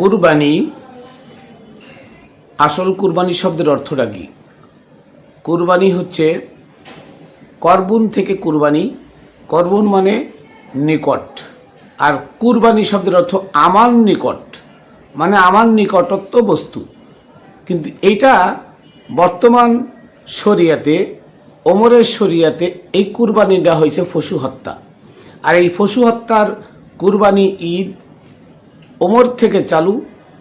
কুরবানি, আসল কুরবানি শব্দের অর্থটা কি? কুরবানি হচ্ছে করবুন থেকে কুরবানি, করবুন মানে নিকট। আর কুরবানি শব্দের অর্থ আমার নিকট মানে আমার নিকটত্ব বস্তু। কিন্তু এইটা বর্তমান শরিয়াতে, ওমরের শরিয়াতে এই কুরবানিটা হয়েছে পশু হত্যা। আর এই পশু হত্যার কুরবানি ঈদ ওমর থেকে চালু,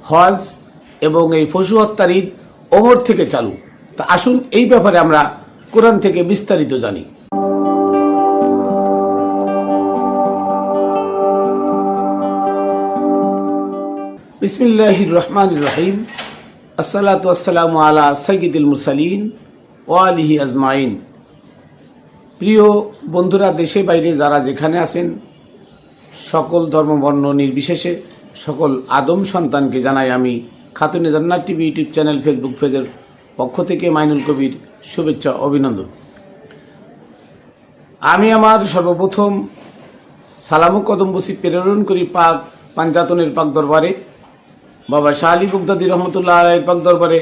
হজ এবং এই পশু হত্যার ঈদ ওমর থেকে চালু। তা আসুন এই ব্যাপারে আমরা কোরআন থেকে বিস্তারিত জানি। বিসমিল্লাহির রহমান রহিম। আসসালাতু আসসালামু আলা সৈয়দুল মুরসালিন ও আলিহি আজমাইন। প্রিয় বন্ধুরা, দেশে বাইরে যারা যেখানে আছেন, সকল ধর্মবর্ণ নির্বিশেষে সকল আদম সন্তানকে জানাই আমি খাতুনে Jannat TV YouTube channel, Facebook পেজের পক্ষ থেকে মাইনুল কবির শুভেচ্ছা, অভিনন্দন। আমি আমার সর্বপ্রথম সালামু কদম বসি প্রেরণ করি পাক পাঞ্জাতনের পাক দরবারে। বাবা শাহ আলী বুগদাদি রহমতুল্লাহ আলাই পাক দরবারে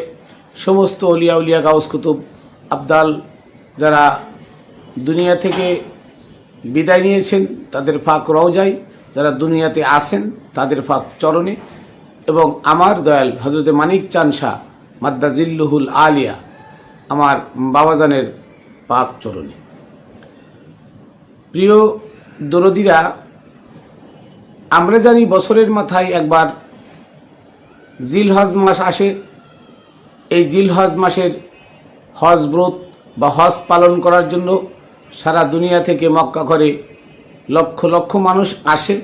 সমস্ত অলিয়া উলিয়া গাউস কুতুব আবদাল যারা দুনিয়া থেকে বিদায় নিয়েছেন, তাদের ফাঁক রওজাই যারা দুনিয়াতে আসেন তাদের ফাঁক চরণে। এবং আমার দয়াল হজরত মানিক চান শাহ মাদ্দাজিল্লুহুল আলিয়া, আমার বাবাজানের পাক চরণে। প্রিয় দরদিরা, আমরা জানি বছরের মাথায় একবার জিলহজ মাস আসে। এই জিলহজ মাসের হজ ব্রত বা হজ পালন করার জন্য সারা দুনিয়া থেকে মক্কা করে লক্ষ লক্ষ মানুষ আসে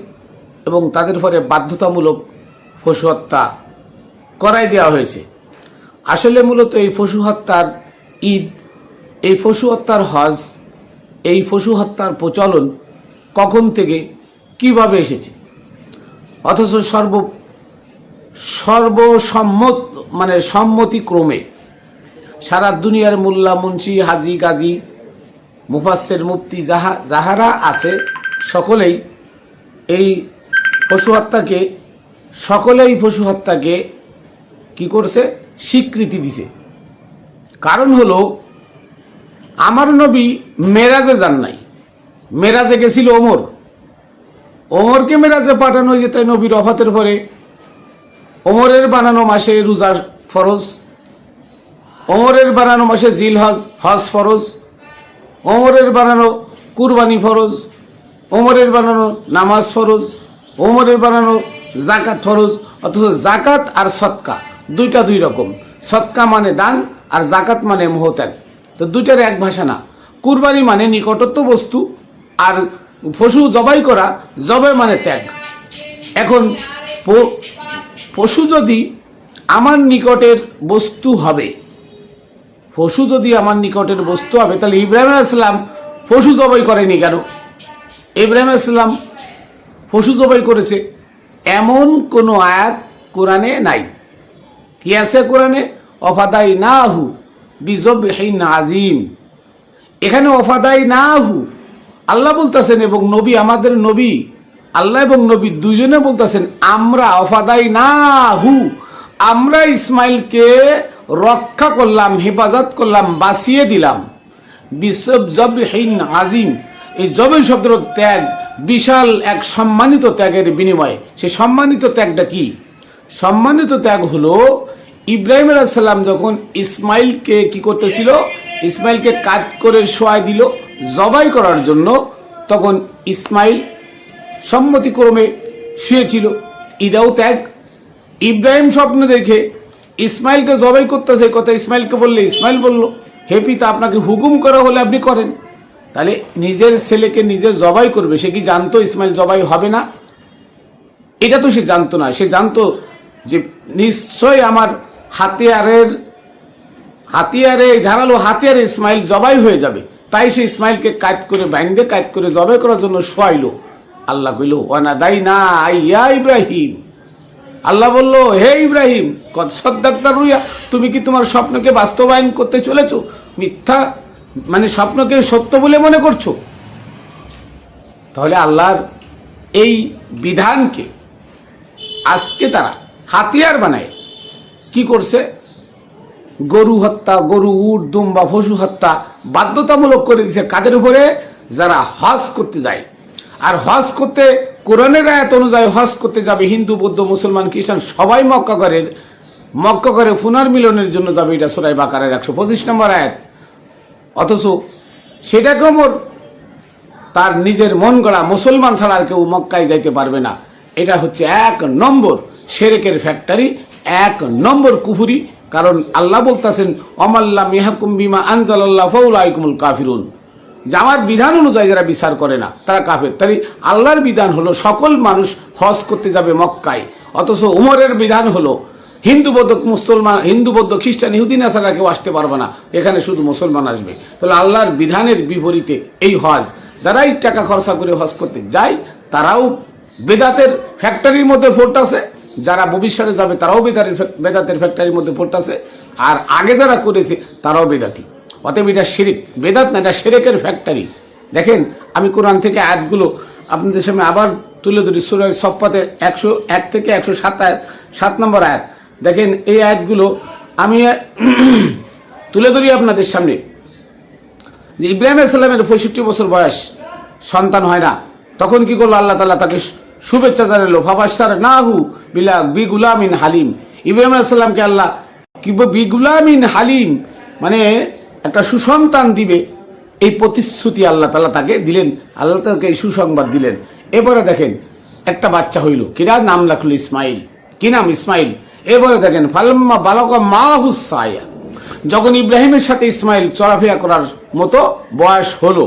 এবং তাদের পরে বাধ্যতামূলক পশু হত্যা করাই দেওয়া হয়েছে। আসলে মূলত এই পশু হত্যার ঈদ, এই পশু হত্যার হজ, এই পশু হত্যার প্রচলন কখন থেকে কীভাবে এসেছে? অথচ সর্ব, সর্বসম্মত মানে সম্মতিক্রমে সারা দুনিয়ার মোল্লা, মুন্সি, হাজি, গাজী, মুফাসের মুফতি যাহা, যাহারা আছে সকলেই এই পশু হত্যাকে, সকলেই পশু হত্যাকে কি করছে? স্বীকৃতি দিছে। কারণ হলো, আমার নবী মেরাজে যান নাই। মেরাজে গেছিল ওমর। ওমরকে মেরাজে পাঠানো হয়েছে, তাই নবীর অফাতের পরে। ওমরের বানানো মাসে রোজা ফরজ। ওমরের বানানো মাসে জিল হজ হজ ফরজ। ওমরের বানানো কুরবানি ফরজ। ওমরের বানানো নামাজ ফরজ, ওমরের বানানো জাকাত ফরজ, অথচ জাকাত আর সৎকা, দুইটা দুই রকম। সৎকা মানে দান আর জাকাত মানে মোহত্যাগ তো দুইটার এক ভাষা না। কুরবানি মানে নিকটত্ব বস্তু আর পশু জবাই করা জবাই মানে ত্যাগ। এখন পশু যদি আমার নিকটের বস্তু হবে, পশু যদি আমার নিকটের বস্তু হবে, তাহলে ইব্রাহিম আসলাম পশু জবাই করেনি কেন? ইব্রাহিম ইসলাম পশু জবাই করেছে। এমন কোনো আয়াত কোরআনে নাই। কি আছে কোরআনে? অফাদাই না হু বিজবিহীন আজিম এখানে অফাদাই না হু আল্লাহ বলতেছেন এবং নবী আমাদের নবী, আল্লাহ এবং নবী দুজনে বলতেছেন, আমরা অফাদাই না হু আমরা ইসমাইলকে রক্ষা করলাম, হেফাজত করলাম, বাঁচিয়ে দিলাম। বিশ্বব জবহীন আজিম এই জবে শব্দের ত্যাগ বিশাল এক সম্মানিত ত্যাগের বিনিময়ে। সে সম্মানিত ত্যাগটা কি? সম্মানিত ত্যাগ হলো ইব্রাহিম আলাইসাল্লাম যখন ইসমাইলকে কি করতেছিল? ইসমাইলকে কাট করে শোয়াই দিল, জবাই করার জন্য তখন ইসমাইল সম্মতিক্রমে শুয়েছিল। ইদাও ত্যাগ। ইব্রাহিম স্বপ্ন দেখে ইসমাইলকে জবাই করতেছে কথা ইসমাইলকে বললে, ইসমাইল বলল, হে পিতা, আপনাকে হুকুম করা হলে আপনি করেন। তাহলে নিজের ছেলেকে নিজে জবাই করবে। সে কি জানতো ইসমাইল জবাই হবে না? এটা তো সে জানতো না। সে জানতো যে নিশ্চয় আমার হাতিয়ারের, হাতিয়ারে, ধারালো হাতিয়ারে ইসমাইল জবাই হয়ে যাবে। তাই সে ইসমাইলকে কাট করে বাইন্দে কাট করে জবাই করার জন্য শোয়াইলো। আল্লাহ কইল ওয়ানা দাই না আইয়া ইব্রাহিম। আল্লাহ বলল, হে ইব্রাহিম কত সদ্দাক্তার রুইয়া, তুমি কি তোমার স্বপ্নকে বাস্তবায়ন করতে চলেছো? মিথ্যা মানে স্বপ্নকে সত্য বলে মনে করছ? তাহলে আল্লাহর এই বিধানকে আজকে তারা হাতিয়ার বানায়। কি করছে? গরু হত্যা, গরু, উট দুম বা পশু হত্যা বাধ্যতামূলক করে দিছে। কাদের উপরে? যারা হজ করতে যায়। আর হজ করতে, কোরআনের আয়াত অনুযায়ী হজ করতে যাবে হিন্দু, বৌদ্ধ, মুসলমান, খ্রিস্টান, সবাই মক্কা করে মক্কা করে পুনর্মিলনের জন্য যাবে এটা সুরাই বাকারের একশো পঁচিশ নম্বর আয়াত। অথচ সেটাকে ওমর তার নিজের মন গড়া মুসলমান ছাড়া আর কেউ মক্কায় যাইতে পারবে না। এটা হচ্ছে এক নম্বর সেরেকের ফ্যাক্টরি, এক নম্বর কুফুরি। কারণ আল্লাহ বলতেছেন অমাল্লা মিহাকুম বিমা আনজাল্লাহ ফৌলাইকুমুল কাফিরুন। যে আমার বিধান অনুযায়ী যারা বিচার করে না, তারা কাফের। তাই আল্লাহর বিধান হলো সকল মানুষ হজ করতে যাবে মক্কায়। অথচ উমরের বিধান হলো হিন্দু বৌদ্ধ মুসলমান, হিন্দু বৌদ্ধ খ্রিস্টান ইহুদিন আসারা কেউ আসতে পারবে না। এখানে শুধু মুসলমান আসবে। তাহলে আল্লাহর বিধানের বিপরীতে এই হজ, যারাই টাকা খরচা করে হজ করতে যায়, তারাও বেদাতের ফ্যাক্টরির মধ্যে ভোট আছে যারা ভবিষ্যতে যাবে, তারাও বেদাতের বেদাতের ফ্যাক্টরির মধ্যে ভোট আছে আর আগে যারা করেছে, তারাও বেদাতি। অতএব এটা শিরিক। বেদাত না, এটা শিরেকের ফ্যাক্টরি। দেখেন, আমি কোরআন থেকে আয়াতগুলো আপনাদের সামনে আবার তুলে ধরি। সুরায় সপ্পাতে একশো এক থেকে একশো সাত সাত নম্বর আয়াত। দেখেন এই আয়াতগুলো আমি তুলে ধরি আপনাদের সামনে। যে ইব্রাহিম সাল্লামের পঁয়ষট্টি বছর বয়স, সন্তান হয় না। তখন কি করল? আল্লাহ তালা তাকে শুভেচ্ছা জানালো ফাবাসার না হু বিলা বি হালিম। ইব্রাহিম সাল্লামকে আল্লাহ কি বল- বি গুলামিন হালিম। মানে একটা সুসন্তান দিবে। এই প্রতিশ্রুতি আল্লাহ তালা তাকে দিলেন। আল্লাহ তাকে এই সুসংবাদ দিলেন। এবারে দেখেন, একটা বাচ্চা হইল। কিরা? নাম রাখল ইসমাইল। কি নাম? ইসমাইল। এবারে দেখেন, ফালাম্মা বালকা মা হুসায়া যখন ইব্রাহিমের সাথে ইসমাইল চলাফেরা করার মতো বয়স হলো,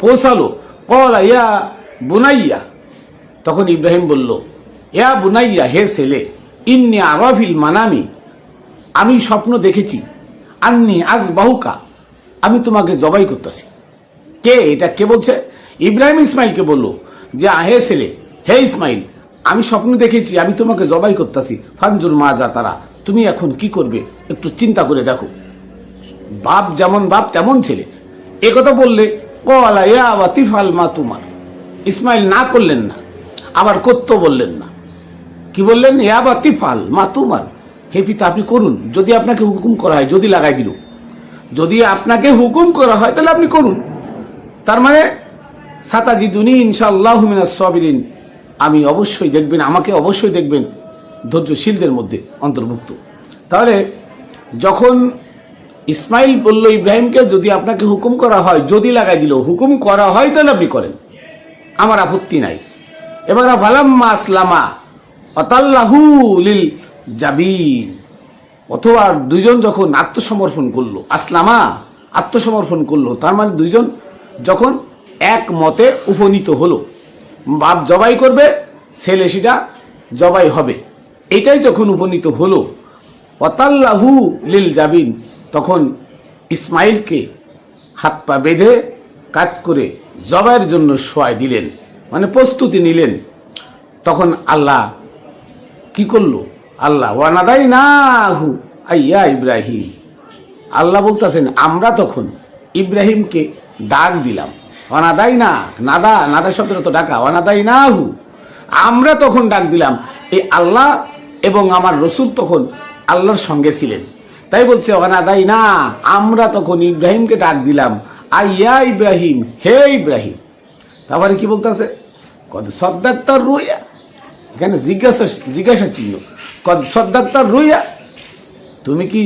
পৌঁছালো, কলা, ইয়া বুনাইয়া। তখন ইব্রাহিম বলল, ইয়া বুনাইয়া, হে ছেলে, ইন্নি আরাফিল মানামি, আমি স্বপ্ন দেখেছি, আন্নি আজ বাহুকা, আমি তোমাকে জবাই করতেছি। কে এটা, কে বলছে? ইব্রাহিম ইসমাইলকে বলল যে হে ছেলে, হে ইসমাইল আমি স্বপ্ন দেখেছি, আমি তোমাকে জবাই করতেছি। ফানজুর মা যা তারা, তুমি এখন কি করবে? একটু চিন্তা করে দেখো। বাপ যেমন বাপ, তেমন ছেলে। এ কথা বললে, কলা ইয়া ওয়াতিফাল মা তোমার। ইসমাইল না করলেন না, আবার করতো বললেন না। কি বললেন? ইয়া ওয়াতিফাল মা তোমার। হে পিতা, আপনি করুন। যদি আপনাকে হুকুম করা হয়, যদি লাগাই দিল যদি আপনাকে হুকুম করা হয়, তাহলে আপনি করুন। তার মানে সাতাজি দুনি ইনশাআল্লাহ মিনাস সাবিরিন। আমি অবশ্যই দেখবেন, আমাকে অবশ্যই দেখবেন ধৈর্যশীলদের মধ্যে অন্তর্ভুক্ত। তাহলে যখন ইসমাইল বলল ইব্রাহিমকে, যদি আপনাকে হুকুম করা হয়, যদি লাগাই দিল, হুকুম করা হয় তাহলে আপনি করেন। আমার আপত্তি নাই। এবার ভালাম্মা আসলামা, অতাল্লাহু লিল জাবিন, অথবা দুজন যখন আত্মসমর্পণ করল, আসলামা আত্মসমর্পণ করল, তার মানে দুইজন যখন এক মতে উপনীত হলো বাপ জবাই করবে, ছেলে সেটা জবাই হবে। এটাই যখন উপনীত হলো অতাল্লাহু লিল জাবিন, তখন ইসমাইলকে হাত পা বেঁধে কাট করে জবাইয়ের জন্য সোয়াই দিলেন মানে প্রস্তুতি নিলেন। তখন আল্লাহ কি করল? আল্লাহ ওয়ানাদাই না হু আইয়া ইব্রাহিম। আল্লাহ বলতেছেন, আমরা তখন ইব্রাহিমকে ডাক দিলাম। অনাদাই না নাদা নাদা শব্দটা তো ডাকা। অনাদাই না হু আমরা তখন ডাক দিলাম, এই আল্লাহ এবং আমার রসুল তখন আল্লাহর সঙ্গে ছিলেন। তাই বলছে অনাদাই না আমরা তখন ইব্রাহিমকে ডাক দিলাম আইয়া ইব্রাহিম, হে ইব্রাহিম। তারপরে কি বলতেছে? কত সদ্দাক্তার রুইয়া। এখানে জিজ্ঞাসা জিজ্ঞাসা চিহ্ন। কদ সদ্দাক্তার রুইয়া। তুমি কি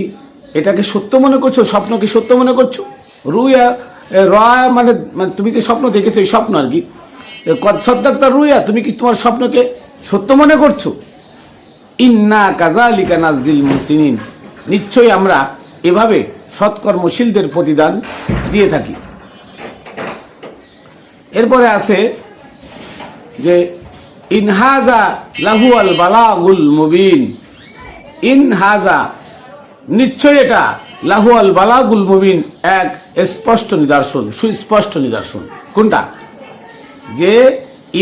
এটাকে সত্য মনে করছ, স্বপ্নকে সত্য মনে করছ? রুইয়া রয়া মানে মানে তুমি যে স্বপ্ন দেখেছ এই স্বপ্ন আর কি। এ, কদ সদ্দাক্তার রুইয়া তুমি কি তোমার স্বপ্নকে সত্য মনে করছ? ইন্না কাজা লিকা নাজিল মুসিনিন নিশ্চয়ই আমরা এভাবে সৎকর্মশীলদের প্রতিদান দিয়ে থাকি। এরপরে আছে যে ইনহাজা লাহু আল বালাগুল মুবিন। ইনহাজা নিশ্চয় এটা লাহু আল বালাগুল মুবিন এক স্পষ্ট নিদর্শন, সুস্পষ্ট নিদর্শন। কোনটা? যে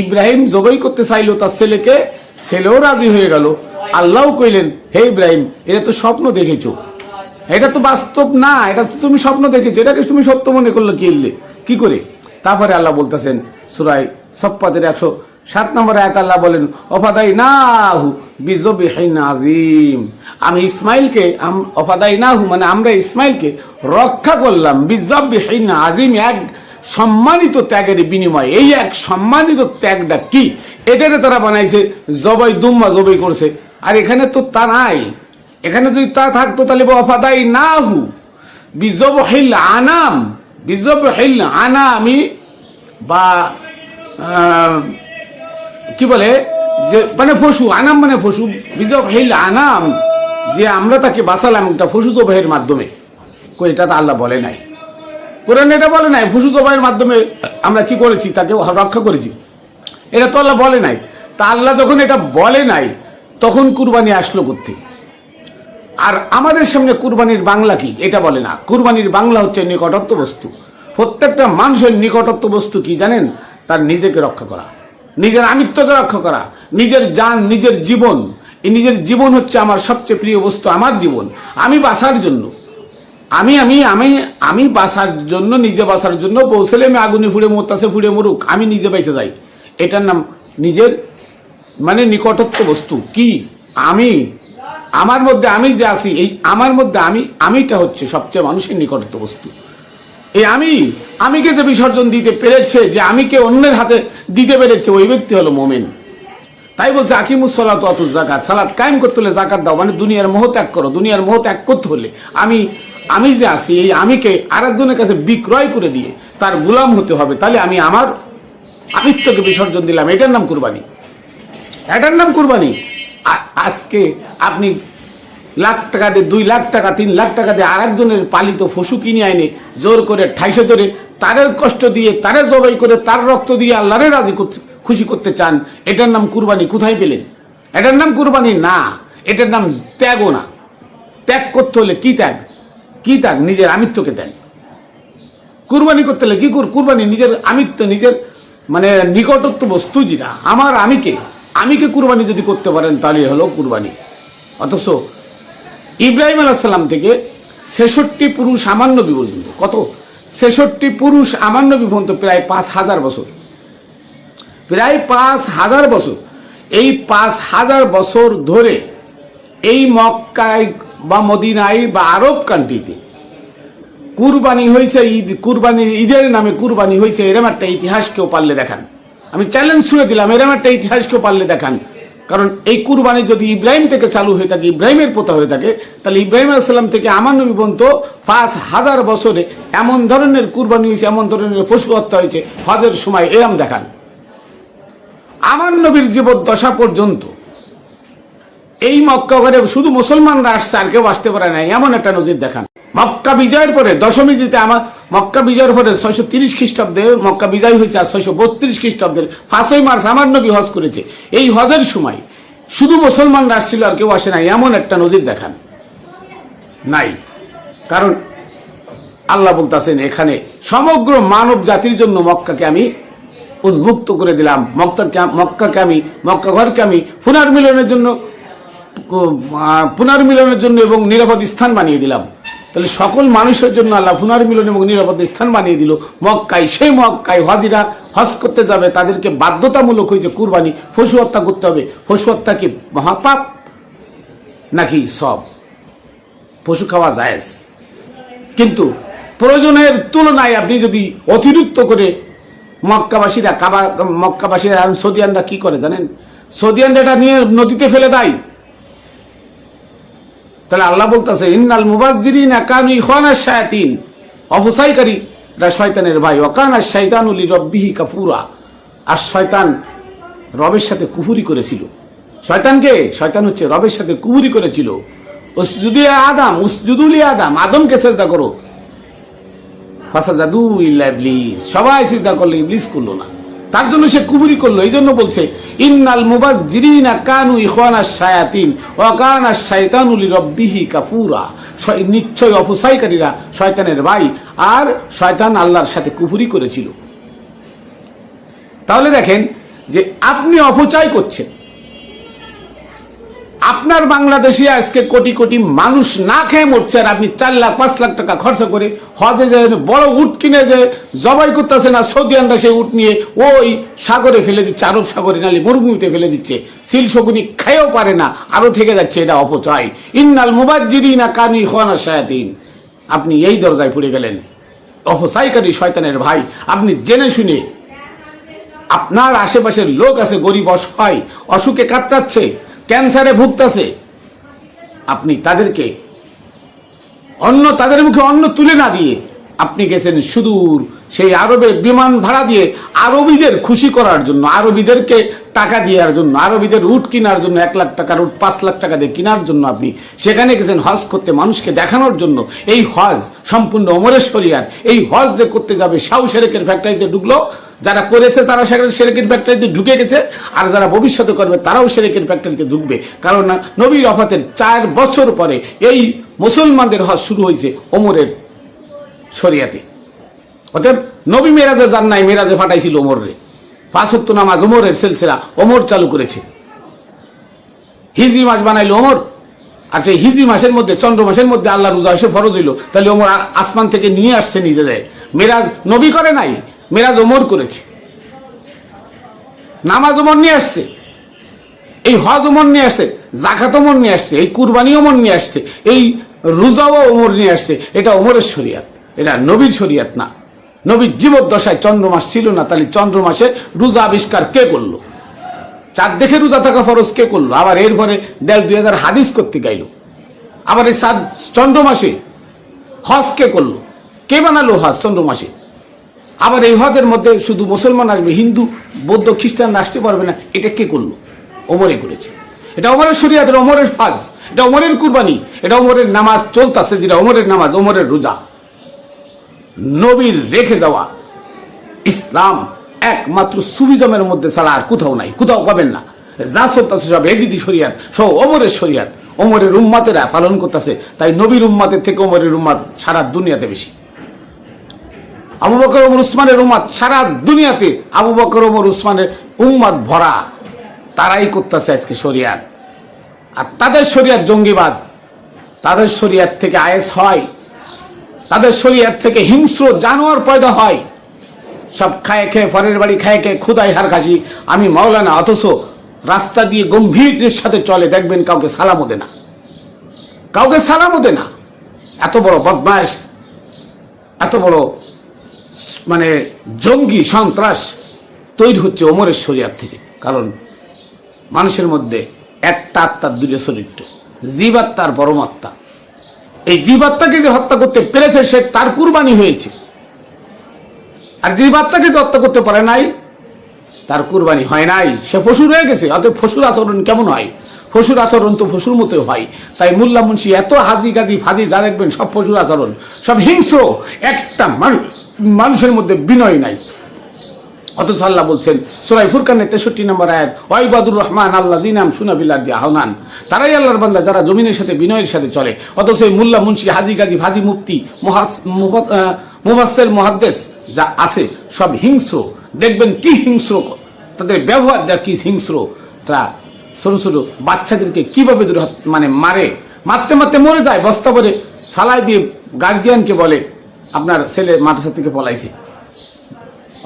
ইব্রাহিম জবাই করতে চাইলো তার ছেলেকে, ছেলেও রাজি হয়ে গেল। আল্লাহ কইলেন, হে ইব্রাহিম, এটা তো স্বপ্ন দেখেছ। এটা তো বাস্তব না, এটা তো তুমি স্বপ্ন দেখেছ, এটাকে তুমি সত্য মনে করল কি কি করে? তারপরে আল্লাহ বলতেছেন সুরাই সপ্পাতের একশো সাত নম্বর আয়াত আল্লাহ বলেন অফাদাই নাহু বিজবিহিন আজিম আমি ইসমাইলকে অফাদাই নাহু মানে আমরা ইসমাইলকে রক্ষা করলাম, বিজবিহিন আজিম এক সম্মানিত ত্যাগের বিনিময়। এই এক সম্মানিত ত্যাগটা কি? এটারে তারা বানাইছে, জবাই দুম্মা জবাই করছে। আর এখানে তো তা নাই। এখানে যদি তা থাকতো, তাহলে অফাদাই নাহু বিজবহিল আনাম, বিজবহিল আনামি বা কি বলে? যে মানে পশু আনাম মানে পশু বিজব হিল আনাম। যে আমরা তাকে বাঁচালাম একটা পশু জবাইয়ের মাধ্যমে। কই, এটা তো আল্লাহ বলে নাই। কোরআন এটা বলে নাই পশু জবাইয়ের মাধ্যমে আমরা কি করেছি? তাকে রক্ষা করেছি। এটা তো আল্লাহ বলে নাই। তা আল্লাহ যখন এটা বলে নাই, তখন কুরবানি আসলো করতে আর আমাদের সামনে কুরবানির বাংলা কি? এটা বলে না। কুরবানির বাংলা হচ্ছে নিকটত্ব বস্তু। প্রত্যেকটা মানুষের নিকটত্ব বস্তু কি জানেন? তার নিজেকে রক্ষা করা। নিজের আমিত্বকে রক্ষা করা, নিজের যান নিজের জীবন। এই নিজের জীবন হচ্ছে আমার সবচেয়ে প্রিয় বস্তু, আমার জীবন। আমি বাঁচার জন্য। আমি আমি আমি আমি বাঁচার জন্য, নিজে বাঁচার জন্য পৌঁছলে আমি আগুনে ফুড়ে মরতাসে ফুড়ে মরুক। আমি নিজে বেঁচে যাই। এটার নাম নিজের মানে নিকটত্ব বস্তু। কি? আমি, আমার মধ্যে আমি যে আছি, এই আমার মধ্যে আমি, আমিটা হচ্ছে সবচেয়ে মানুষের নিকটত্ব বস্তু। এই আমি আমিকে যে বিসর্জন দিতে পেরেছে, যে আমিকে অন্যের হাতে দিতে পেরেছে, ওই ব্যক্তি হলো মোমেন। তাই বলছে আকিমুসলাত অত জাকাত সালাত কায়েম করতে হলে জাকাত দাও মানে দুনিয়ার মোহ ত্যাগ করো। দুনিয়ার মোহ ত্যাগ করতে হলে আমি আমি যে আছি, এই আমিকে আরেকজনের কাছে বিক্রয় করে দিয়ে তার গুলাম হতে হবে, তাহলে আমি আমার আমিত্বকে বিসর্জন দিলাম। এটার নাম কুরবানি। এটার নাম কুরবানি। আজকে আপনি লাখ টাকা দিয়ে দুই লাখ টাকা, তিন লাখ টাকা দিয়ে আরেকজনের পালিত পশু কিনে আইনে, জোর করে ঠাইশে ধরে, তারের কষ্ট দিয়ে, তারে জবাই করে, তার রক্ত দিয়ে আল্লাহরে রাজি খুশি করতে চান, এটার নাম কুরবানি, কোথায় পেলেন এটার নাম কুরবানি না, এটার নাম ত্যাগও না। ত্যাগ করতে হলে কি ত্যাগ? কি ত্যাগ? নিজের আমিত্বকে ত্যাগ। কুরবানি করতে হলে কি কুর, কুরবানি নিজের আমিত্ব, নিজের মানে নিকটত্ব বস্তু যেটা, আমার আমিকে আমিকে কুরবানি যদি করতে পারেন, তাহলে হলো কুরবানি। অথচ ইব্রাহিম আলাহিসাল্লাম থেকে ছেষট্টি পুরুষ আমান্য পর্যন্ত কত? ছেষট্টি পুরুষ আমান্য পর্যন্ত প্রায় পাঁচ হাজার বছর। প্রায় পাঁচ হাজার বছর। এই পাঁচ হাজার বছর ধরে এই মক্কায় বা মদিনায় বা আরব কান্ট্রিতে কুরবানি হয়েছে ঈদ, কুরবানির ঈদের নামে কুরবানি হয়েছে, এরম একটা ইতিহাস কেউ পারলে দেখান। আমি চ্যালেঞ্জ শুনে দিলাম, এরম একটা ইতিহাস কেউ পারলে দেখান। কারণ এই কুরবানি যদি ইব্রাহিম থেকে চালু হয়ে থাকে, ইব্রাহিমের পোতা হয়ে থাকে, তাহলে ইব্রাহিম আলাইসাল্লাম থেকে আমার নবী পর্যন্ত পাঁচ হাজার বছরে এমন ধরনের কুরবানি হয়েছে, এমন ধরনের পশু হত্যা হয়েছে। হজের সময় এরম দেখান। আমার নবীর জীবদ্দশা পর্যন্ত এই মক্কা ঘরে শুধু মুসলমানরা আসছে, আর কেউ আসতে পারে না এমন একটা নজির দেখান। মক্কা বিজয়ের পরে দশমী জিতে আমার মক্কা বিজয়ের পরে ছয়শো তিরিশ খ্রিস্টাব্দে মক্কা বিজয় হয়েছে আর ছয়শো বত্রিশ খ্রিস্টাব্দের পাঁচই মার্চ আমার নবী হজ করেছে। এই হজের সময় শুধু মুসলমানরা আসছিল আর কেউ আসে না এমন একটা নজির দেখান। নাই। কারণ আল্লাহ বলতেছেন, এখানে সমগ্র মানব জাতির জন্য মক্কাকে আমি উন্মুক্ত করে দিলাম। মক্কাকে মক্কাকে আমি, মক্কা ঘরকে আমি পুনর্মিলনের জন্য পুনর্মিলনের জন্য এবং নিরাপদ স্থান বানিয়ে দিলাম। তাহলে সকল মানুষের জন্য আল্লাহ পুনর্মিলন এবং নিরাপদ স্থান বানিয়ে দিল। মক্কায় সেই মক্কায় হজিরা হজ করতে যাবে, তাদেরকে বাধ্যতামূলক হয়েছে কুরবানি, পশু হত্যা করতে হবে। পশু হত্যা কি মহাপাপ নাকি সব? পশু খাওয়া জায়েজ। কিন্তু প্রয়োজনের তুলনায় আপনি যদি অতিরিক্ত করে মক্কাবাসীরা, কাবা মক্কাবাসীরা সৌদিয়ানরা কি করে জানেন? সৌদিয়ানরা এটা নিয়ে নদীতে ফেলে দেয়। তাহলে আল্লাহ বলতেছে, ইন্নাল মুবাজ্জিরিন কানু ইখওয়ানাশ শায়াতিন। শয়তানের ভাই, ওয়াকানা শাইতানুলি রব্বিহি কাফুরা। আর শয়তান রবের সাথে কুহুরি করেছিল। শয়তানকে শয়তান হচ্ছে রবের সাথে কুহুরি করেছিল। উসজুদি আদম উসজুদুলি আদম, আদমকে সেজদা করো। ফাসাজাদু ইল্লা ইবলিস। সবাই সিজদা করল ইবলিস করল না। তার জন্য সে কুবুরি করল, এই জন্য বলছে, ইন্নাল মুবাজ্জিরিনা কানু ইখওয়ানা শায়াতিন ওয়া কানা শাইতানু লিরাব্বিহি কাফুরা। শয়- নিশ্চয় অপসাইকারীরা শয়তানের ভাই, আর শয়তান আল্লাহর সাথে কুফুরি করেছিল। তাহলে দেখেন যে আপনি অপচয় করছেন। আপনার বাংলাদেশে আজকে কোটি কোটি মানুষ না খেয়ে মরছে আর আপনি চার লাখ, পাঁচ লাখ টাকা খরচা করে হজে যে বড় উট কিনে যে জবাই করতেছে না সৌদি আন্ডা সেই উট নিয়ে ওই সাগরে ফেলে দিচ্ছে, আরব সাগরে নালে মরুভূমিতে ফেলে দিচ্ছে। সিল শকুনি খেয়েও পারে না, আরও থেকে যাচ্ছে এটা অপচয়। ইন্নাল মুবাজ্জিরিনা কানি খোয়ানা শায়াতিন। আপনি এই দরজায় পড়ে গেলেন। অপচয়কারী শয়তানের ভাই, আপনি জেনে শুনে আপনার আশেপাশের লোক আছে, গরিব, অসহায়, অসুখে কাতরাচ্ছে। ক্যান্সারে ভুগতেছে, আপনি তাদেরকে অন্য তাদের মুখে অন্ন তুলে না দিয়ে আপনি গেছেন সুদূর, সেই আরবে বিমান ভাড়া দিয়ে আরবিদের খুশি করার জন্য, আরবিদেরকে টাকা দেওয়ার জন্য, আরবিদের রুট কেনার জন্য, এক লাখ টাকা রুট, পাঁচ লাখ টাকা দিয়ে কেনার জন্য আপনি সেখানে গেছেন হজ করতে, মানুষকে দেখানোর জন্য। এই হজ সম্পূর্ণ অমরেশ্বরিয়ার এই হজ যে করতে যাবে সাউ সেরেকের ফ্যাক্টরিতে ঢুকলো যারা করেছে তারা সেখানে সেরেকের ফ্যাক্টরিতে ঢুকে গেছে, আর যারা ভবিষ্যতে করবে তারাও সেরেকের ফ্যাক্টরিতে ঢুকবে। কারণ নবীর অফাতের চার বছর পরে এই মুসলমানদের হজ শুরু হয়েছে ওমরের শরিয়াতে। অতএব নবী মেরাজে যান নাই, মেরাজে ফাটাইছিল ওমররে। পাঁচত্ব নামাজ ওমরের সিলসিলা ওমর চালু করেছে। হিজরি মাস বানাইলো ওমর, আর সেই হিজরি মাসের মধ্যে, চন্দ্র মাসের মধ্যে আল্লাহ রোজা এসে ফরজ হইল। তাহলে ওমর আসমান থেকে নিয়ে আসছে নিজেদের। মেরাজ নবী করে নাই মেরাজ ওমর করেছে। নামাজ ওমর নিয়ে আসছে, এই হজ ওমর নিয়ে আসছে, জাকাত ওমর নিয়ে আসছে, এই কুরবানি ওমর নিয়ে আসছে, এই রোজাও ওমর নিয়ে আসছে। এটা ওমরের শরিয়াত, এটা নবীর শরিয়াত না। নবীর জীবদ্দশায় চন্দ্রমাস ছিল না, তাহলে চন্দ্রমাসে রোজা আবিষ্কার কে করল? চাঁদ দেখে রোজা থাকা ফরজ কে করল? আবার এর এরপরে দেড় দুই হাজার হাদিস করতে গাইলো। আবার এই সাত চন্দ্রমাসে হজ কে করল? কে বানালো হজ চন্দ্রমাসে? আবার এই হজের মধ্যে শুধু মুসলমান আসবে, হিন্দু, বৌদ্ধ, খ্রিস্টান আসতে পারবে না, এটা কে করল? ওমরে করেছে। এটা ওমরের শরিয়াতের, ওমরের হজ, এটা ওমরের কুরবানি, এটা ওমরের নামাজ চলতেছে যেটা ওমরের নামাজ, ওমরের রোজা। নবীর রেখে যাওয়া ইসলাম একমাত্র সুবিজমের মধ্যে ছাড়া আর কোথাও নাই, কোথাও পাবেন না। যা চলতেছে সব এজিদি শরিয়াত, সব ওমরের শরিয়াত। ওমরের উম্মাতেরা পালন করতেছে, তাই নবীর উম্মাতের থেকে ওমরের উম্মাত সারা দুনিয়াতে বেশি। আবু বকর ওমর উসমানের উম্মাদ সারা দুনিয়াতে আবু বকর ওমর উসমানের উম্মাদ ভরা। তারাই করতেছে আজকে শরিয়াত। আর তাদের শরিয়াত জঙ্গিবাদ। তাদের শরিয়াত থেকে আয়েস হয়। তাদের শরিয়াত থেকে হিংস্র জানোয়ার পয়দা হয়। সব খায় খেয়ে পরের বাড়ি খায় খেয়ে খুদাই হার কাশি আমি মাওলানা, অথচ রাস্তা দিয়ে গম্ভীরের সাথে চলে, দেখবেন কাউকে সালামও দে না। কাউকে সালামও দে না। এত বড় বদমাস এত বড় মানে জঙ্গি সন্ত্রাস তৈরি হচ্ছে ওমরের শরিয়াত থেকে। কারণ মানুষের মধ্যে একটা আত্মার দুটো চরিত্র জীবাত্মার পরমাত্মা এই জীবাত্মাকে যে হত্যা করতে পেরেছে, সে তার কুরবানি হয়েছে। আর জীবাত্মাকে যে হত্যা করতে পারে নাই, তার কুরবানি হয় নাই। সে পশু রয়ে গেছে, অতএব পশুর আচরণ কেমন হয়? পশুর আচরণ তো পশুর মতো হয়। তাই মোল্লা মুন্সি এত হাজি গাজি ফাজি যা দেখবেন, সব পশুর আচরণ, সব হিংস্র, একটা মানুষ। মানুষের মধ্যে বিনয় নাই। অথচ আল্লাহ বলছেন সুরাই ফুরকানের তেষট্টি নম্বর আয়াত ওয়াইবাদুর রহমান আল্লাহ দিনাম সুনাবিল্লাহ দিয়ে আহনান। তারাই আল্লাহর বান্দা যারা জমিনের সাথে বিনয়ের সাথে চলে। অথচ এই মুল্লা মুন্সি হাজি গাজী ভাজি মুক্তি মুহাস- মুফত- আহ, মুফাসসির মুহাদ্দিস যা আছে সব হিংস্র। দেখবেন কি হিংস্র তাদের ব্যবহারটা কি হিংস্র। তা ছোট ছোট বাচ্চাদেরকে কীভাবে মানে মারে? মারতে মারতে মরে যায় বস্তা করে ফালাই দিয়ে গার্জিয়ানকে বলে আপনার ছেলে মাদ্রাসা থেকে পলাইছে।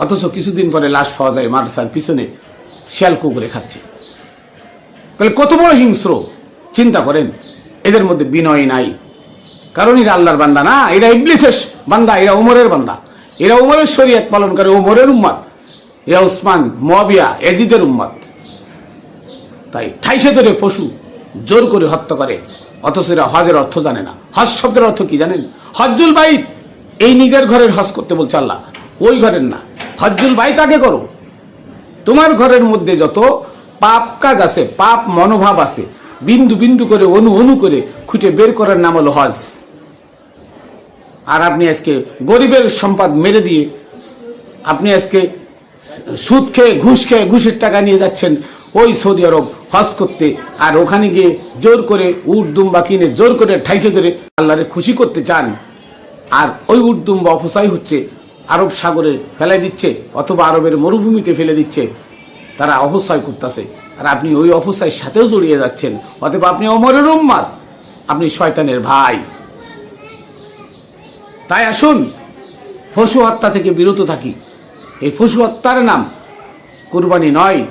অথচ কিছুদিন পরে লাশ পাওয়া যায় মাদ্রাসার পিছনে, শিয়াল কুকুরে খাচ্ছে। তাহলে কত বড় হিংস্র, চিন্তা করেন, এদের মধ্যে বিনয় নাই। কারণ এরা আল্লাহর বান্দা না, এরা ইবলিসের বান্দা, এরা উমরের বান্দা। এরা উমরের শরীয়ত পালন করে, উমরের উম্মাদ এরা উসমান মবিয়া এজিদের উম্মাদ তাই ঠাইসে ধরে পশু জোর করে হত্যা করে, অথচ এরা হজের অর্থ জানে না। হজ শব্দের অর্থ কি জানেন? হজ্জুল বাইত। এই নিজের ঘরের হজ করতে বলছে আল্লাহ। ওই ঘরের না। হজ্জুল বাইত তাকে করো। তোমার ঘরের মধ্যে যত পাপ কাজ আছে, পাপ মনোভাব আছে, বিন্দু বিন্দু করে, অনু অনু করে খুঁটে বের করার নাম হলো হজ। আর আপনি আজকে গরিবের সম্পদ মেরে দিয়ে আপনি আজকে সুদ খেয়ে, ঘুষ খেয়ে, ঘুষের টাকা নিয়ে যাচ্ছেন, ওই সৌদি আরব হজ করতে, আর ওখানে গিয়ে জোর করে উট দুম্বা কিনে জোর করে ঠাইসে ধরে আল্লাহরে খুশি করতে চান আর ওই উট দুম্বা অপচয় হচ্ছে আরব সাগরে ফেলাই দিচ্ছে অথবা আরবের মরুভূমিতে ফেলে দিচ্ছে। তারা অপচয় করতেছে। আর আপনি ওই অবস্থায় সাথেও জড়িয়ে যাচ্ছেন। অতএব আপনি অমরের উম্মাদ। আপনি শয়তানের ভাই। তাই আসুন পশু হত্যা থেকে বিরত থাকি। এই পশু হত্যার নাম কুরবানি নয়,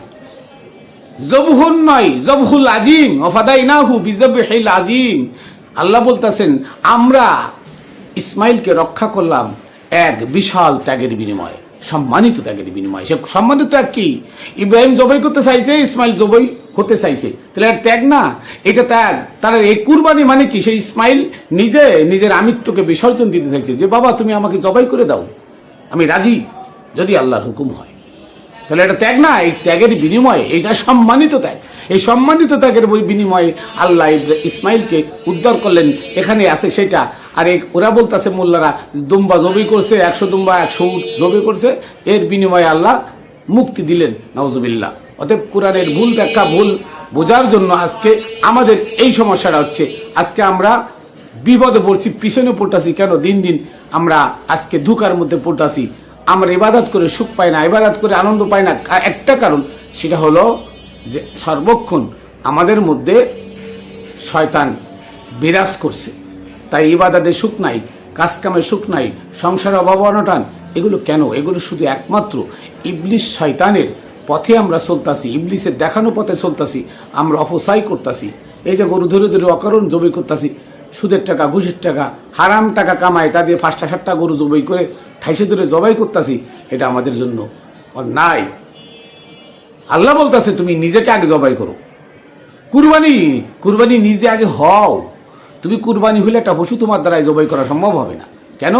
জবহুন নয়, জবহুল আজিম। অফাদাই না হু বিজবহিল আজিম। আল্লাহ বলতেছেন, আমরা ইসমাইলকে রক্ষা করলাম এক বিশাল ত্যাগের বিনিময়ে, সম্মানিত ত্যাগের বিনিময়ে। সে সম্মানিত ত্যাগ কি? ইব্রাহিম জবাই করতে চাইছে, ইসমাইল জবাই হতে চাইছে। তাহলে আর ত্যাগ না, এটা ত্যাগ। তার এই কুরবানি মানে কি? সেই ইসমাইল নিজে, নিজের আমিত্বকে বিসর্জন দিতে চাইছে যে, বাবা, তুমি আমাকে জবাই করে দাও। আমি রাজি যদি আল্লাহর হুকুম হয়। তাহলে এটা ত্যাগ না, এই ত্যাগের বিনিময়ে, এটা সম্মানিত ত্যাগ। এই সম্মানিত ত্যাগের বিনিময়ে আল্লাহ ইসমাইলকে উদ্ধার করলেন। এখানে আছে সেটা। আর ওরা বলতেছে মোল্লারা, দুম্বা জবি করছে, একশো দুম্বা, একশো জবি করছে। এর বিনিময়ে আল্লাহ মুক্তি দিলেন নওয়াজুবিল্লাহ অতএব কোরআনের ভুল ব্যাখ্যা, ভুল বোঝার জন্য আজকে আমাদের এই সমস্যাটা হচ্ছে, আজকে আমরা বিপদে পড়ছি, পিছনে পড়তাছি কেন? দিন দিন আমরা আজকে ধুকার মধ্যে পড়তাছি। আমরা ইবাদত করে সুখ পাই না, ইবাদত করে আনন্দ পাই না। একটা কারণ, সেটা হলো যে সর্বক্ষণ আমাদের মধ্যে শয়তান বিরাজ করছে। তাই ইবাদাতে সুখ নাই, কাজকামে সুখ নাই, সংসারে অভাব অনটান এগুলো কেন? এগুলো শুধু একমাত্র ইবলিশ শয়তানের পথে আমরা চলতাছি, ইবলিসের দেখানো পথে চলতাছি, আমরা অপচয় করতাছি। এই যে গরু ধরে ধরে অকারণ জমি করতাছি সুদের টাকা, ঘুষের টাকা, হারাম টাকা কামায়, তা দিয়ে পাঁচটা, সাতটা গরু জবাই করে ঠাইসে ধরে জবাই করতাছি, এটা আমাদের জন্য নাই। আল্লাহ বলতেছে, তুমি নিজেকে আগে জবাই করো। কুরবানি কুরবানি নিজে আগে হও। তুমি কুরবানি হলে একটা পশু তোমার দ্বারাই জবাই করা সম্ভব হবে না। কেন?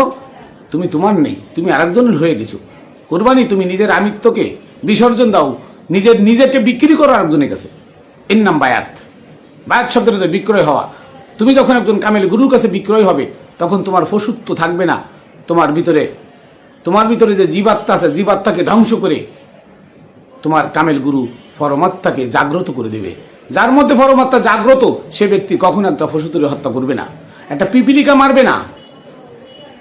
তুমি তোমার নেই, তুমি আরেকজনের হয়ে গেছো। কুরবানি তুমি নিজের আমিত্বকে বিসর্জন দাও, নিজের নিজেকে বিক্রি করো আরেকজনের কাছে। এর নাম বায়াত। বায়াত শব্দের বিক্রয় হওয়া। তুমি যখন একজন কামেল গুরুর কাছে বিক্রয় হবে, তখন তোমার পশুত্ব থাকবে না। তোমার ভিতরে তোমার ভিতরে যে জীবাত্মা আছে, জীবাত্মাকে ধ্বংস করে তোমার কামেল গুরু পরমাত্মাকে জাগ্রত করে দেবে। যার মধ্যে পরমাত্মা জাগ্রত, সে ব্যক্তি কখনো একটা পশুতুরে হত্যা করবে না। একটা পিপিলিকা মারবে না।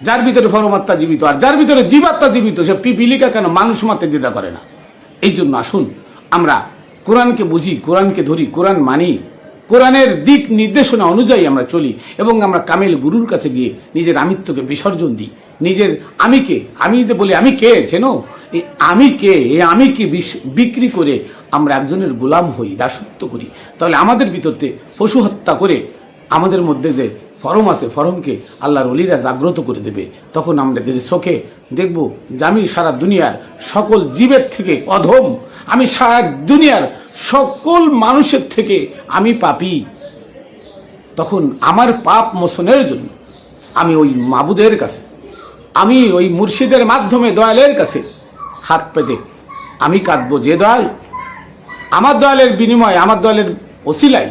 যার ভিতরে পরমাত্মা জীবিত, আর যার ভিতরে জীবাত্মা জীবিত, সে পিপিলিকা কেন মানুষ মারতে দ্বিধা করে না? এই জন্য আসুন, আমরা কোরআনকে বুঝি, কোরআনকে ধরি, কোরআন মানি। কোরআনের দিক নির্দেশনা অনুযায়ী আমরা চলি এবং আমরা কামেল গুরুর কাছে গিয়ে নিজের আমিত্বকে বিসর্জন দিই। নিজের আমিকে, আমি যে বলি, আমি কে চেনো? এই আমি কে? এই আমি কি বিক্রি করে আমরা একজনের গোলাম হই, দাসত্ব করি? তাহলে আমাদের ভিতরতে পশু হত্যা করে আমাদের মধ্যে যে ফরম আছে, ফরমকে আল্লাহর অলিরা জাগ্রত করে দেবে। তখন আমাদের চোখে দেখব যে আমি সারা দুনিয়ার সকল জীবের থেকে অধম। আমি সারা দুনিয়ার সকল মানুষের থেকে আমি পাপি। তখন আমার পাপ মোচনের জন্য আমি ওই মাবুদের কাছে, আমি ওই মুর্শিদের মাধ্যমে দয়ালের কাছে হাত পেতে, আমি কাঁদবো যে দয়াল। আমার দয়ালের বিনিময়ে, আমার দয়ালের ওসিলায়,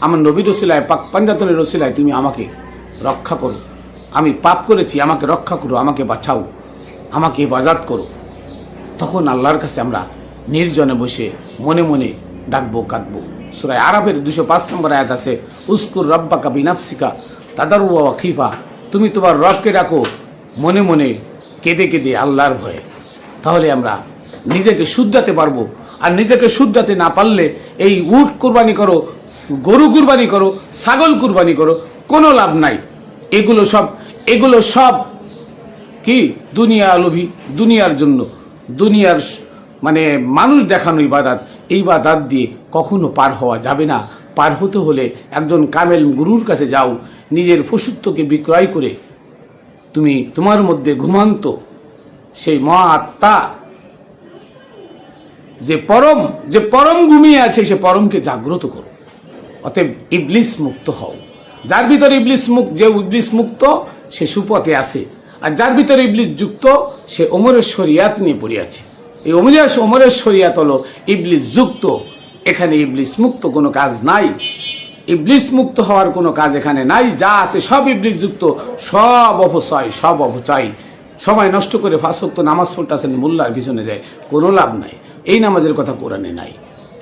আমার নবীর ওসিলায়, পাক পাঞ্জাতনের ওসিলায় তুমি আমাকে রক্ষা করো। আমি পাপ করেছি, আমাকে রক্ষা করো, আমাকে বাঁচাও, আমাকে হেফাজত করো। তখন আল্লাহর কাছে আমরা নির্জনে বসে মনে মনে ডাকবো, কাঁদবো। সুরায় আরবের দুশো পাঁচ নম্বর আয়াত আছে, উস্কুর রব্বা কাবি নাফসিকা তাদার খিফা। তুমি তোমার রবকে ডাকো, মনে মনে কেঁদে কেঁদে আল্লাহর ভয়ে। তাহলে আমরা নিজেকে শুধরাতে পারব। আর নিজেকে শুদ্ধাতে না পারলে এই উট কুরবানি করো, গরু কুরবানি করো, ছাগল কুরবানি করো, কোনো লাভ নাই। এগুলো সব এগুলো সব কি? দুনিয়া লোভী, দুনিয়ার জন্য। দুনিয়ার মানে মানুষ দেখানো ইবাদাত, এই বাদাত দিয়ে কখনো পার হওয়া যাবে না। পার হতে হলে একজন কামেল গুরুর কাছে যাও, নিজের পশুত্বকে বিক্রয় করে। তুমি তোমার মধ্যে ঘুমান্ত, সেই মহা আত্মা যে পরম যে পরম ঘুমিয়ে আছে, সে পরমকে জাগ্রত করো। অতএব ইবলিস মুক্ত হও। যার ভিতরে ইবলিস মুক্ত যে ইবলিস মুক্ত, সে সুপথে আছে। আর যার ভিতরে ইবলিস যুক্ত, সে ওমরের শরিয়াত নিয়ে পড়ে আছে। এই ওমরের ওমরের শরিয়াত হলো ইবলিস যুক্ত, এখানে ইবলিস মুক্ত কোনো কাজ নাই। ইবলিস মুক্ত হওয়ার কোনো কাজ এখানে নাই, যা আছে সব ইবলিস যুক্ত, সব অপচয় সব অপচয়। সময় নষ্ট করে ফাঁসক্ত নামাজ পড়তেছেন, মোল্লার পিছনে যায়, কোনো লাভ নাই। এই নামাজের কথা কোরআনে নাই।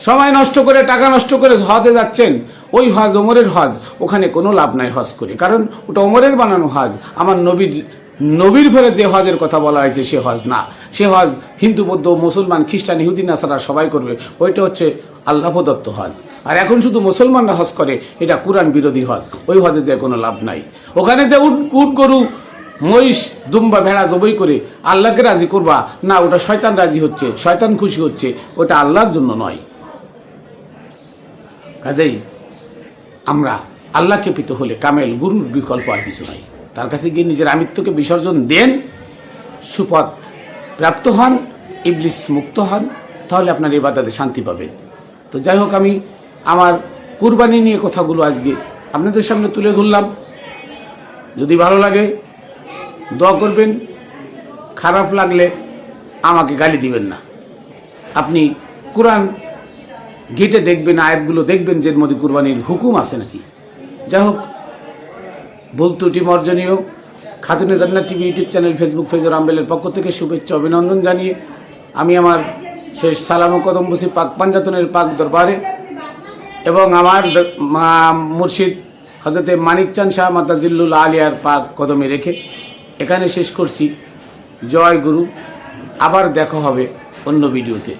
সময় নষ্ট করে, টাকা নষ্ট করে হজে যাচ্ছেন, ওই হজ ওমরের হজ, ওখানে কোনো লাভ নাই হজ করে। কারণ ওটা ওমরের বানানো হজ, আমার নবীর নবীর ফেরে যে হজের কথা বলা হয়েছে, সে হজ না। সে হজ হিন্দু, বৌদ্ধ, মুসলমান, খ্রিস্টান, ইহুদি, নাসারা সবাই করবে। ওইটা হচ্ছে আল্লাহ প্রদত্ত হজ। আর এখন শুধু মুসলমানরা হজ করে, এটা কোরআন বিরোধী হজ। ওই হজে যে কোনো লাভ নাই। ওখানে যে উট উট, গরু, মহিষ, দুম্বা, ভেড়া জবই করে আল্লাহকে রাজি করবা, না, ওটা শয়তান রাজি হচ্ছে, শয়তান খুশি হচ্ছে, ওটা আল্লাহর জন্য নয়। কাজেই আমরা আল্লাহকে পিত হলে কামেল, গুরুর বিকল্প আর কিছু নাই। তার কাছে গিয়ে নিজের আমিত্বকে বিসর্জন দেন, সুপথ প্রাপ্ত হন, ইবলিস মুক্ত হন, তাহলে আপনার এই বাদাতে শান্তি পাবেন। তো যাই হোক, আমি আমার কুরবানি নিয়ে কথাগুলো আজকে আপনাদের সামনে তুলে ধরলাম। যদি ভালো লাগে, দোয়া করবেন, খারাপ লাগলে আমাকে গালি দিবেন না। আপনি কোরআন ঘেটে দেখবেন, আয়াতগুলো দেখবেন যে মধ্যে কুরবানির হুকুম আছে নাকি? যাই হোক ভুল ত্রুটি মর্জনীয় Khatune Jannat TV YouTube channel Facebook page রামবেলের পক্ষ থেকে শুভেচ্ছা অভিনন্দন জানিয়ে আমি আমার শেষ সালাম কদম বসি পাক পাঞ্জাতনের পাক দরবারে এবং আমার মুর্শিদ হজরতে মানিক চান শাহ মাতাজিল্লুল আলিয়ার পাক কদমে রেখে এখানে শেষ করছি। জয় গুরু, আবার দেখা হবে অন্য ভিডিওতে।